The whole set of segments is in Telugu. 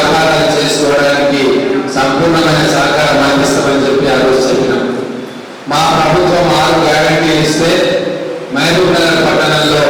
వ్యాపారాలు చేసుకోవడానికి సంపూర్ణమైన సహకారం అందిస్తామని చెప్పి ఆ రోజు చెప్పినాం. మా ప్రభుత్వం ఆరు గ్యారంటీ ఇస్తే మహబూబ్నగర్ పట్టణంలో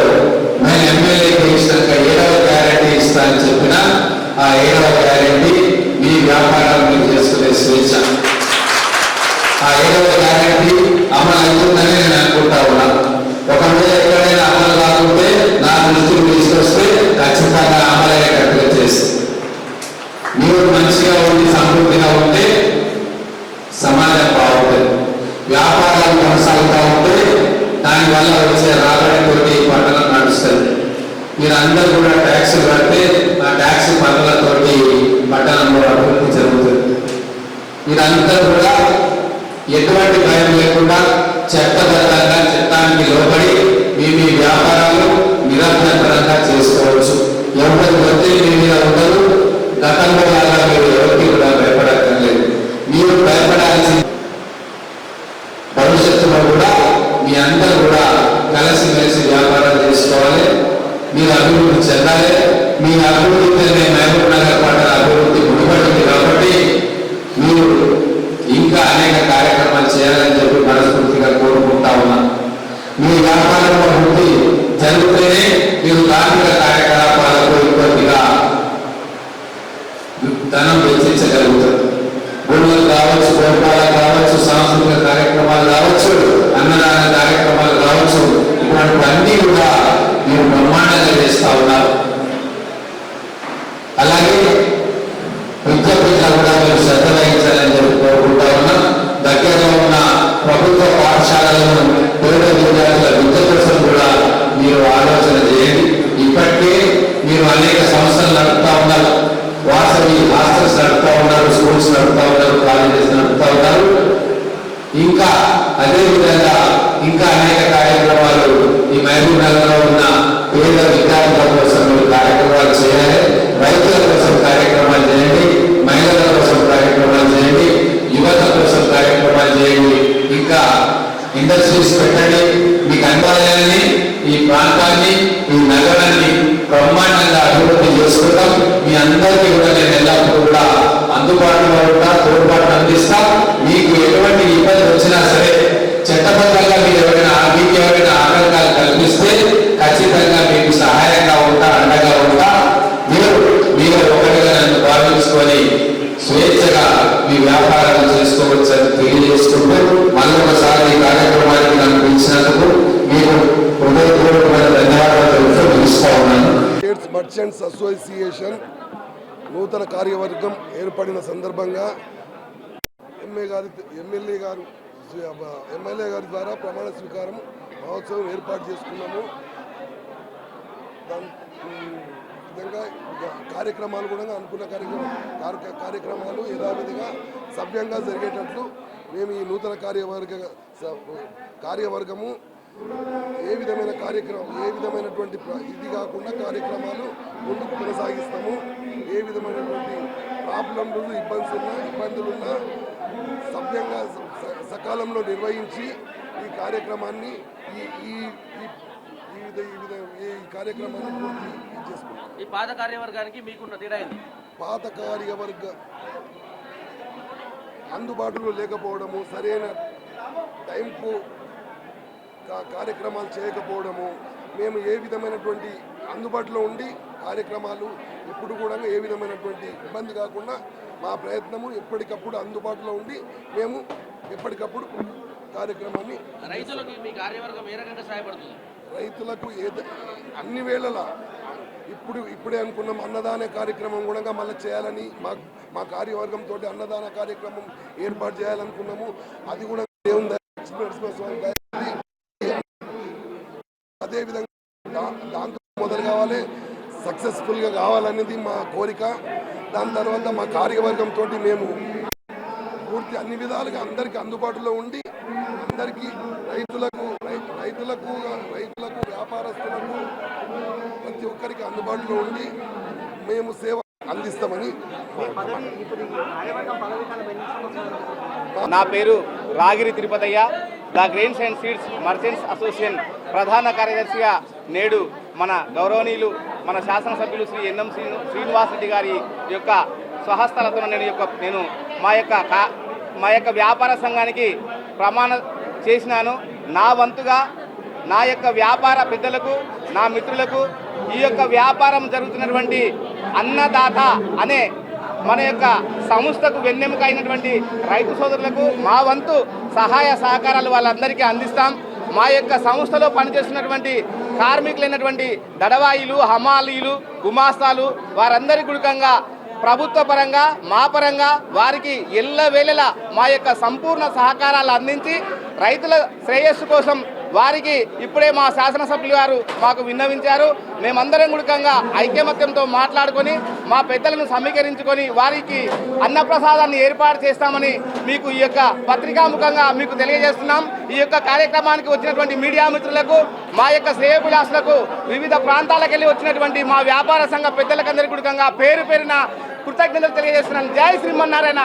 దానివల్ల వచ్చే రాబడితోటి పంటలు నడుస్తుంది మీరు అందరూ కూడా ట్యాక్సులు కడితే ఆ ట్యాక్స్ పంటలతోటి పట్టణంలో అభివృద్ధి జరుగుతుంది. మీరంతా కూడా ఎటువంటి భయం లేకుండా చట్టబద్ధంగా చట్టానికి లోబడి మీ మీ వ్యాపారాలు నిరంతరంగా చేసుకోవచ్చు. ఎవరికి ఒత్తిడి మీ మీద మీరు అభివృద్ధి చెందాలి. మీ అభివృద్ధితోనే మహబూబ్ నగర్ పట్టణ అభివృద్ధి ముడిపడింది కాబట్టి మీరు ఇంకా అనేక కార్యక్రమాలు చేయాలని చెప్పి మనస్ఫూర్తిగా కోరుకుంటా ఉన్నాను మీ వ్యాపారంలో వృద్ధి జరిగితేనే మీరు కార్మిక కార్యకలాపాలకు కొద్దిగా ధనం వెచ్చించగలుగుతారు గుడులు కావచ్చు గోపాలు కావచ్చు సాంస్కృతిక కార్యక్రమాలు కావచ్చు అన్నదాన కార్యక్రమాలు కావచ్చు ఇటువంటివన్నీ కూడా మీరు బ్రహ్మాండంగా చేస్తా ఉన్నారు అలాగే విద్య పట్ల కూడా మీరు శ్రద్ధ వహించాలని చెప్పి కోరుకుంటా ఉన్నాం దగ్గరలో ఉన్న ప్రభుత్వ పాఠశాలలను పేద విద్యార్థుల విద్య కోసం కూడా మీరు ఆలోచన చేయండి ఇప్పటికే మీరు అనేక సంస్థలు నడుపుతా ఉన్నారు. వాసవి హాస్టల్స్ నడుపుతా ఉన్నారు స్కూల్స్ నడుపుతా ఉన్నారు కాలేజెస్ నడుపుతా ఉన్నారు. ఇంకా అదే విధంగా ఇంకా అనేక కార్యక్రమాలు ఈ మహబూబ్ నగర్లో ఉన్న పేద విద్యార్థుల కోసం మీరు కార్యక్రమాలు చేయాలి. రైతుల కోసం కార్యక్రమాలు చేయండి మహిళల కోసం కార్యక్రమాలు చేయండి యువత కోసం కార్యక్రమాలు చేయండి. ఇంకా ఇండస్ట్రీస్ పెట్టండి. మీకు అందాలని ఈ ప్రాంతాన్ని ఈ నగరాన్ని బ్రహ్మాండంగా అభివృద్ధి చేసుకుంటాం. మీ అందరికీ కూడా నేను ఎల్లప్పుడూ కూడా అందుబాటులో ఉంటా తోడ్పాటు అందిస్తా. మీకు ఎటువంటి ఇబ్బంది వచ్చినా సరే చట్టబద్ధంగా మీరు ఎవరైనా మీకు ఎవరైనా ఆటంకాలు కల్పిస్తే ఖచ్చితంగా మీకు సహాయంగా ఉంటా అండగా ఉంటా. మీరు మీరు ఒకటిగా నన్ను భావించుకొని స్వేచ్ఛగా మీ వ్యాపారాలు చేసుకోవచ్చని తెలియజేసుకుంటూ మర్చెంట్స్ అసోసియేషన్ నూతన కార్యవర్గం ఏర్పడిన సందర్భంగా ఎంఏ గారి ఎమ్మెల్యే గారు ఎమ్మెల్యే గారి ద్వారా ప్రమాణ స్వీకారం మహోత్సవం ఏర్పాటు చేసుకున్నాము. దాని విధంగా కార్యక్రమాలు కూడా అనుకున్న కార్యక్రమం కార్యక్రమాలు యథావిధిగా సభ్యంగా జరిగేటట్లు మేము ఈ నూతన కార్యవర్గ స- కార్యవర్గము ఏ విధమైన కార్యక్రమం ఏ విధమైనటువంటి ఇది కాకుండా కార్యక్రమాలు ముందుకు కొనసాగిస్తాము. ఏ విధమైనటువంటి ప్రాబ్లంలు ఇబ్బందులు ఉన్నా ఇబ్బందులు ఉన్నా సభ్యంగా సకాలంలో నిర్వహించి ఈ కార్యక్రమాన్ని ఈ ఈ ఈ- కార్యక్రమాన్ని పూర్తి చేసుకుంటాం. ఈ పాత కార్యవర్గానికి మీకున్న తేడా పాత కార్యవర్గ అందుబాటులో లేకపోవడము సరైన టైంకు కార్యక్రమాలు చేయకపోవడము మేము ఏ విధమైనటువంటి అందుబాటులో ఉండి కార్యక్రమాలు ఇప్పుడు కూడా ఏ విధమైనటువంటి ఇబ్బంది కాకుండా మా ప్రయత్నము ఎప్పటికప్పుడు అందుబాటులో ఉండి మేము ఎప్పటికప్పుడు కార్యక్రమాన్ని రైతులకు ఏ అన్ని వేళలా ఇప్పుడు ఇప్పుడే అనుకున్నాం అన్నదాన కార్యక్రమం కూడా మళ్ళీ చేయాలని మా మా కార్యవర్గంతో అన్నదాన కార్యక్రమం ఏర్పాటు చేయాలనుకున్నాము అది కూడా దేవుని స్వామి. అదేవిధంగా దా- దాంతో మొదలు కావాలి. సక్సెస్ఫుల్గా కావాలనేది మా కోరిక. దాని తర్వాత మా కార్యవర్గంతో మేము పూర్తి అన్ని విధాలుగా అందరికి అందుబాటులో ఉండి అందరికీ రైతులకు రైతులకు రైతులకు వ్యాపారస్తులకు ప్రతి ఒక్కరికి అందుబాటులో ఉండి మేము సేవ అందిస్తామని నా పేరు Ragiri Tirupataiah. The grains and seeds merchants association ప్రధాన కార్యదర్శిగా నేడు మన గౌరవనీయులు మన శాసనసభ్యులు శ్రీ ఎన్ఎం శ్రీ శ్రీనివాస్ రెడ్డి గారి యొక్క స్వహస్తలతో నేను యొక్క నేను మా యొక్క మా యొక్క వ్యాపార సంఘానికి ప్రమాణ చేసినాను. నా వంతుగా నా యొక్క వ్యాపార పెద్దలకు నా మిత్రులకు ఈ యొక్క వ్యాపారం జరుగుతున్నటువంటి అన్నదాత అనే మన యొక్క సంస్థకు వెన్నెముక అయినటువంటి రైతు సోదరులకు మా వంతు సహాయ సహకారాలు వాళ్ళందరికీ అందిస్తాం. మా యొక్క సంస్థలో పనిచేస్తున్నటువంటి కార్మికులైనటువంటి దడవాయిలు హమాలీలు గుమాస్తాలు వారందరి గుడికంగా ప్రభుత్వ పరంగా మా పరంగా వారికి ఎల్ల వేళలా మా యొక్క సంపూర్ణ సహకారాలు అందించి రైతుల శ్రేయస్సు కోసం వారికి ఇప్పుడే మా శాసనసభ్యులు గారు మాకు విన్నవించారు. మేమందరం గుడికంగా ఐక్యమత్యంతో మాట్లాడుకొని మా పెద్దలను సమీకరించుకొని వారికి అన్నప్రసాదాన్ని ఏర్పాటు చేస్తామని మీకు ఈ యొక్క పత్రికాముఖంగా మీకు తెలియజేస్తున్నాం. ఈ యొక్క కార్యక్రమానికి వచ్చినటువంటి మీడియా మిత్రులకు మా యొక్క శ్రేయభిలాసులకు వివిధ ప్రాంతాలకు వెళ్ళి వచ్చినటువంటి మా వ్యాపార సంఘ పెద్దలకందరి గుడికంగా పేరు పేరున కృతజ్ఞతలు తెలియజేస్తున్నాను జై శ్రీమన్నారాయణ.